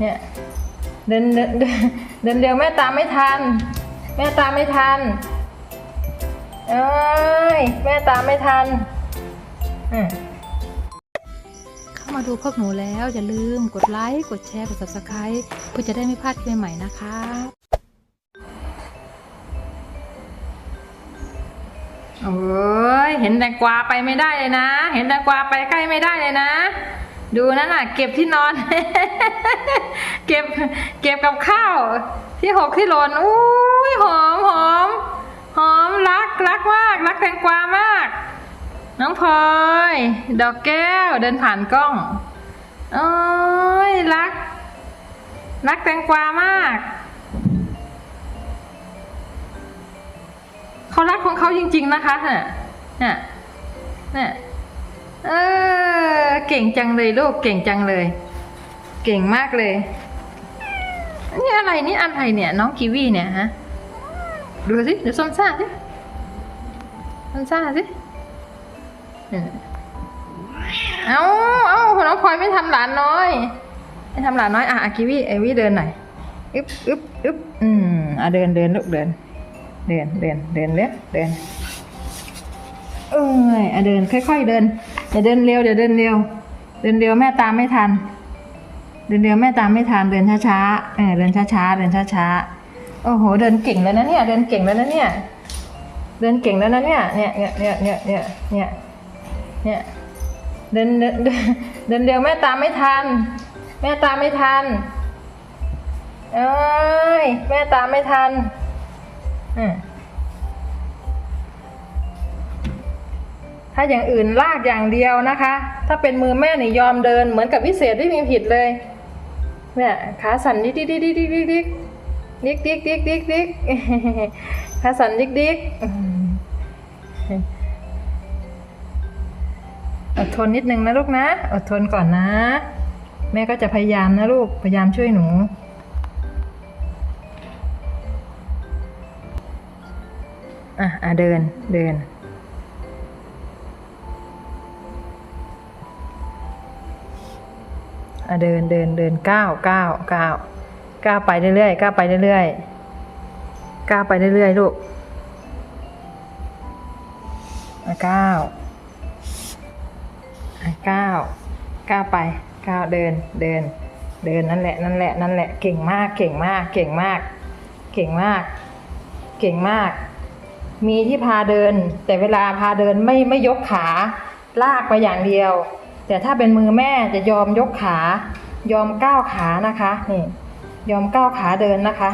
เนี่ยเดินเดินเดินเดินเร็วแม่ตามไม่ทัน แม่ตามไม่ทันเอ้ยแม่ตามไม่ทันเข้ามาดูพวกหนูแล้วอย่าลืมกดไลค์กดแชร์กด subscribe เพื่อจะได้ไม่พลาดคลิปใหม่นะคะโอ้ยเห็นแตงกวาไปไม่ได้เลยนะ เห็นแตงกวาไปใกล้ไม่ได้เลยนะ ดูนั่นน่ะ เก็บที่นอน เก็บ เก็บกับข้าว ที่หกที่หล่นอุ้ยหอมหอมหอมรักรักมาก รักแตงกวามาก น้องพลอย ดอกแก้วเดินผ่านกล้องโอ้ยรัก รักแตงกวามากเขารักของเขาจริง ๆ นะคะเนี่ยเนี่ยเนี่ยเออ เก่งจังเลยลูกเก่งจังเลย เก่งมากเลยนี่อะไรนี่อะไรเนี่ยน้องกีวีเนี่ยฮะดูสิเดี๋ยวส้มซ่าสิส้มซ่าสิเนี่ยเอาเอาน้องพลอยไม่ทำหลานน้อยไม่ทำหลานน้อยอะกีวีไอวีเดินหน่อยอึ๊บอึ๊บอึ๊บอืมอะเดินเดินลูกเดิน เดินเดินเดินเร็วเดินเอ้ยอะเดินค่อยๆเดิน อย่าเดินเร็วเดี๋ยวเดินเร็ว เดินเร็วแม่ตามไม่ทัน เดินเร็วแม่ตามไม่ทันเดินช้าๆเออเดินช้าๆเดินช้าๆโอ้โหเดินเก่งแล้วนะเนี่ยเดินเก่งแล้วนะเนี่ย เดินเก่งแล้วนะเนี่ยเนี่ยเนี่ยเนี่ยเนี่ยเนี่ยเนี่ยเนี่ยเดินเดินเดินเดินเร็วแม่ตามไม่ทัน แม่ตามไม่ทันเอ้ยแม่ตามไม่ทันอืม ถ้าอย่างอื่นลากอย่างเดียวนะคะ ถ้าเป็นมือแม่นี่ยอมเดินเหมือนกับวิเศษไม่มีผิดเลย เนี่ยขาสั่นดิ๊กดิ๊กดิ๊กดิ๊กดิ๊กดิ๊กดิ๊กดิ๊กดิ๊กดิ๊กดิ๊กดิ๊กขาสั่นดิ๊กดิ๊กอืมอดทนนิดนึงนะลูกนะ อดทนก่อนนะ แม่ก็จะพยายามนะลูก พยายามช่วยหนูอะอะเดินเดิน เดินเดินเดินก้าวก้าวก้าวก้าวไปเรื่อยๆก้าวไปเรื่อยๆก้าวไปเรื่อยๆลูกก้าวก้าวก้าวไปก้าวเดินเดิน เดินนั่นแหละนั่นแหละนั่นแหละเก่งมากเก่งมากเก่งมาก เก่งมาก เก่งมาก มีที่พาเดิน แต่เวลาพาเดินไม่ไม่ยกขาลากไปอย่างเดียว แต่ถ้าเป็นมือแม่จะยอมยกขา ยอมก้าวขานะคะนี่ยอมก้าวขาเดินนะคะ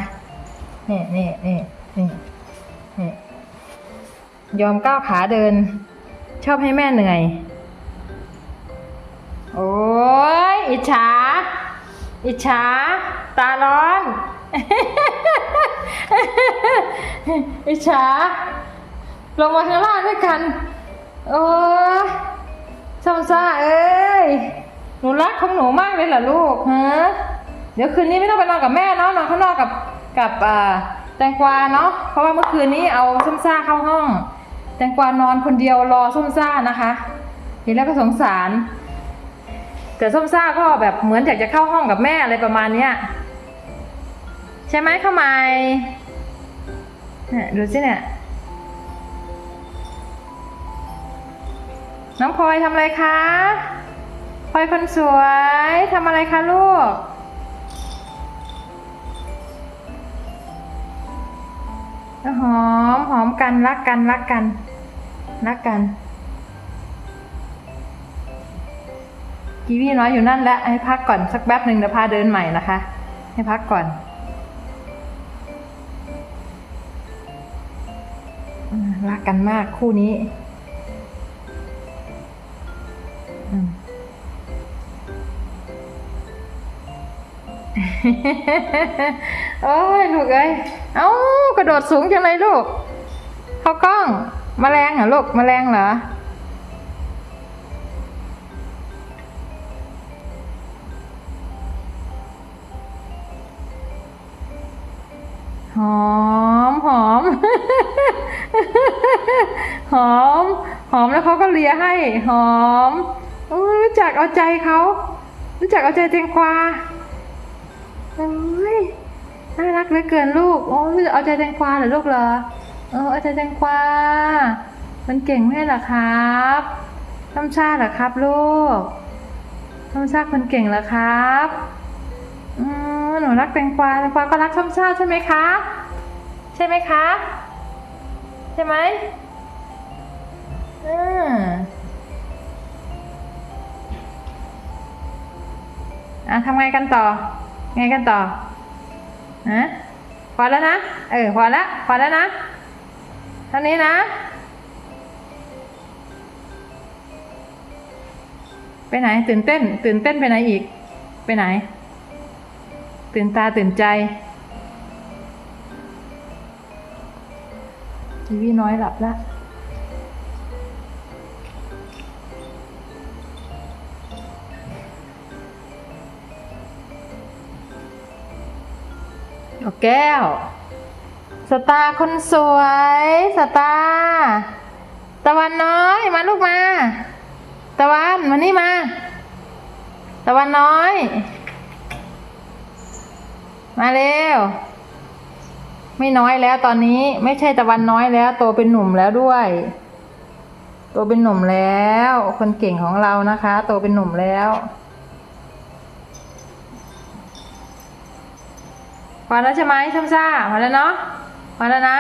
นี่นี่นี่นี่นี่ยอมก้าวขาเดิน ชอบให้แม่เหนื่อย โอ้ยอิจฉาอิจฉาตาร้อน อิจฉาลงมาข้างล่างด้วยกัน โอ้ย ซอมซ่าเอ้ย หนูรักของหนูมากเลยเหรอลูกฮะเดี๋ยวคืนนี้ไม่ต้องไปนอนกับแม่เนาะนอนข้างนอกกับกับอ่าแตงกวาเนาะเพราะว่าเมื่อคืนนี้เอาส้มซ่าเข้าห้อง แตงกวานอนคนเดียวรอส้มซ่านะคะเห็นแล้วก็สงสาร แต่ส้มซ่าก็แบบเหมือนอยากจะเข้าห้องกับแม่อะไรประมาณเนี้ยใช่ไหมข้ามเนี่ยดูสิเนี่ย น้องพลอยทำอะไรคะพลอยคนสวยทำอะไรคะลูก หอมหอมกันรักกันรักกันรักกันกีวีน้อยอยู่นั่นแหละให้พักก่อนสักแป๊บหนึ่งเดี๋ยวพาเดินใหม่นะคะ ให้พักก่อนรักกันมากคู่นี้ โอ้ยลูกเอ้ยเอ้ากระโดดสูงจังเลยลูกเข้ากล้องมแมลงเหรอลูกมแมลงเหรอหอมหอม หอม หอมแล้วเขาก็เลียให้ หอมรู้จักเอาใจเขา รู้จักเอาใจเตงกวา น่ารักเหลือเกินลูก โอ้ยเอาใจแตงกวาเหรอลูกเหรอ เออเอาใจแตงกวา มันเก่งไม่เหรอครับต้มชาเหรอครับลูกต้มชาคนเก่งเหรอครับอืมหนูรักแตงกวาแตงกวาก็รักต้มชาใช่ไหมคะ ใช่ไหมคะ ใช่ไหมอืมอะทำไงกันต่อ ไงกันต่อฮะพอแล้วนะ เออ พอแล้ว พอแล้วนะเท่านี้นะ ไปไหน ตื่นเต้น ตื่นเต้นไปไหนอีก ไปไหน ตื่นตาตื่นใจทีวีน้อยหลับละ ดอกแก้ว สตาคนสวย สตา ตะวันน้อยมาลูกมา ตะวันมานี่มา ตะวันน้อย มาเร็ว ไม่น้อยแล้วตอนนี้ไม่ใช่ตะวันน้อยแล้ว โตเป็นหนุ่มแล้วด้วย โตเป็นหนุ่มแล้ว คนเก่งของเรานะคะ โตเป็นหนุ่มแล้ว พอแล้วใช่ไหมช่ำซ่าพอแล้วเนาะพอแล้วนะ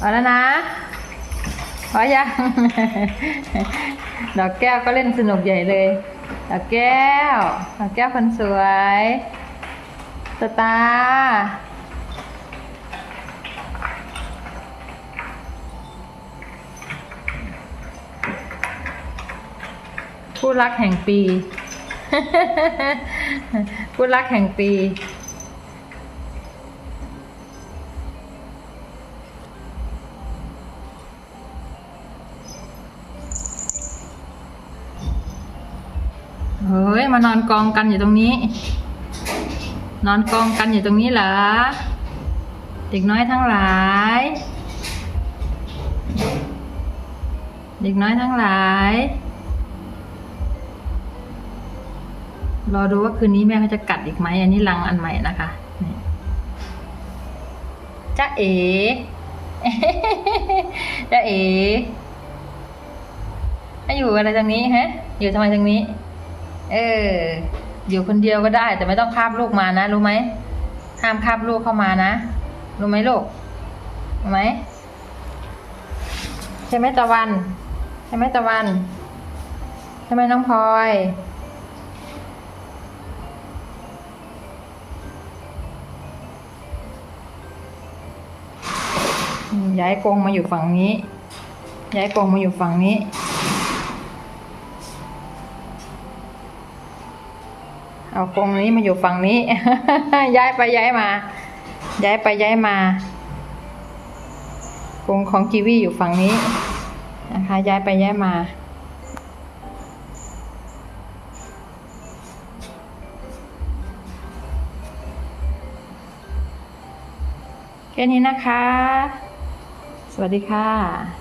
พอแล้วนะพอยังดอกแก้วก็เล่นสนุกใหญ่เลยดอกแก้วดอกแก้วคนสวยสตาร์ผู้รักแห่งปี ผู้รักแห่งปี เฮ้ย มานอนกองกันอยู่ตรงนี้ นอนกองกันอยู่ตรงนี้เหรอ เด็กน้อยทั้งหลาย เด็กน้อยทั้งหลาย รอดูว่าคืนนี้แม่เขาจะกัดอีกไหมอันนี้รังอันใหม่นะคะจ้าเอ๋จ้าเอ๋ให้อยู่อะไรตรงนี้ฮะ อยู่ทำไมตรงนี้ เออ อยู่คนเดียวก็ได้ แต่ไม่ต้องคาบลูกมานะ รู้ไหมห้ามคาบลูกเข้ามานะ รู้ไหมลูกรู้ไหมใช่ไหมตะวัน ใช่ไหมตะวัน ใช่ไหมน้องพลอย ย้ายกรงมาอยู่ฝั่งนี้ ย้ายกรงมาอยู่ฝั่งนี้ เอากรงนี้มาอยู่ฝั่งนี้ ย้ายไปย้ายมา ย้ายไปย้ายมากรงของกีวีอยู่ฝั่งนี้นะคะย้ายไปย้ายมาแค่นี้นะคะ วัสดีค่ะ